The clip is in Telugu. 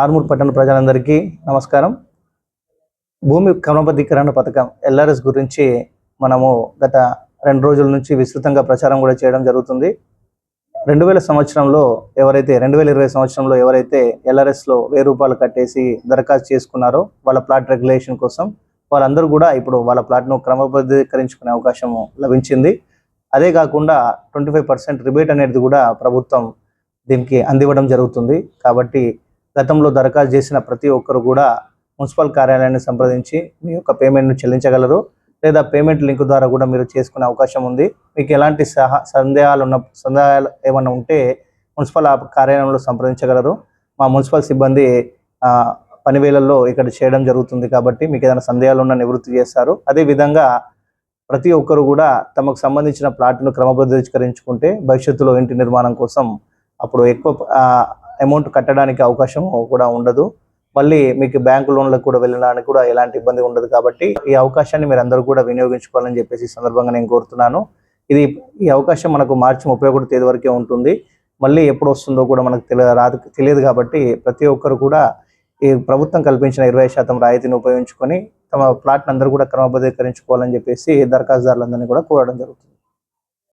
ఆర్మూర్ పట్టణ ప్రజలందరికీ నమస్కారం. భూమి క్రమబద్ధీకరణ పథకం ఎల్ఆర్ఎస్ గురించి మనము గత రెండు రోజుల నుంచి విస్తృతంగా ప్రచారం కూడా చేయడం జరుగుతుంది. రెండు వేల సంవత్సరంలో ఎవరైతే రెండు వేల ఇరవై సంవత్సరంలో ఎవరైతే ఎల్ఆర్ఎస్లో వెయ్యి రూపాయలు కట్టేసి దరఖాస్తు చేసుకున్నారో వాళ్ళ ప్లాట్ రెగ్యులేషన్ కోసం వాళ్ళందరూ కూడా ఇప్పుడు వాళ్ళ ప్లాట్ను క్రమబద్ధీకరించుకునే అవకాశం లభించింది. అదే కాకుండా ట్వంటీ ఫైవ్ పర్సెంట్ రిబేట్ అనేది కూడా ప్రభుత్వం దీనికి అందివ్వడం జరుగుతుంది. కాబట్టి గతంలో దరఖాస్తు చేసిన ప్రతి ఒక్కరు కూడా మున్సిపల్ కార్యాలయాన్ని సంప్రదించి మీ యొక్క పేమెంట్ను చెల్లించగలరు లేదా పేమెంట్ లింక్ ద్వారా కూడా మీరు చేసుకునే అవకాశం ఉంది. మీకు ఎలాంటి సహా సందేహాలు ఉన్న సందేహాలు ఏమైనా ఉంటే మున్సిపల్ కార్యాలయంలో సంప్రదించగలరు. మా మున్సిపల్ సిబ్బంది పనివేళల్లో ఇక్కడ చేయడం జరుగుతుంది కాబట్టి మీకు ఏదైనా సందేహాలు ఉన్న నివృత్తి చేస్తారు. అదేవిధంగా ప్రతి ఒక్కరు కూడా తమకు సంబంధించిన ప్లాట్ను క్రమబద్ధీకరించుకుంటే భవిష్యత్తులో ఇంటి నిర్మాణం కోసం అప్పుడు ఎక్కువ అమౌంట్ కట్టడానికి అవకాశం కూడా ఉండదు. మళ్ళీ మీకు బ్యాంకు లోన్లకు కూడా వెళ్ళడానికి కూడా ఎలాంటి ఇబ్బంది ఉండదు కాబట్టి ఈ అవకాశాన్ని మీరు అందరూ కూడా వినియోగించుకోవాలని చెప్పేసి సందర్భంగా నేను కోరుతున్నాను. ఇది ఈ అవకాశం మనకు మార్చి ముప్పై ఒకటి తేదీ వరకే ఉంటుంది. మళ్ళీ ఎప్పుడు వస్తుందో కూడా మనకు తెలియ రాదు తెలియదు కాబట్టి ప్రతి ఒక్కరు కూడా ఈ ప్రభుత్వం కల్పించిన ఇరవై శాతం రాయితీని ఉపయోగించుకొని తమ ప్లాట్ని అందరూ కూడా క్రమబద్ధీకరించుకోవాలని చెప్పేసి దరఖాస్తుదారులందరినీ కూడా కోరడం జరుగుతుంది.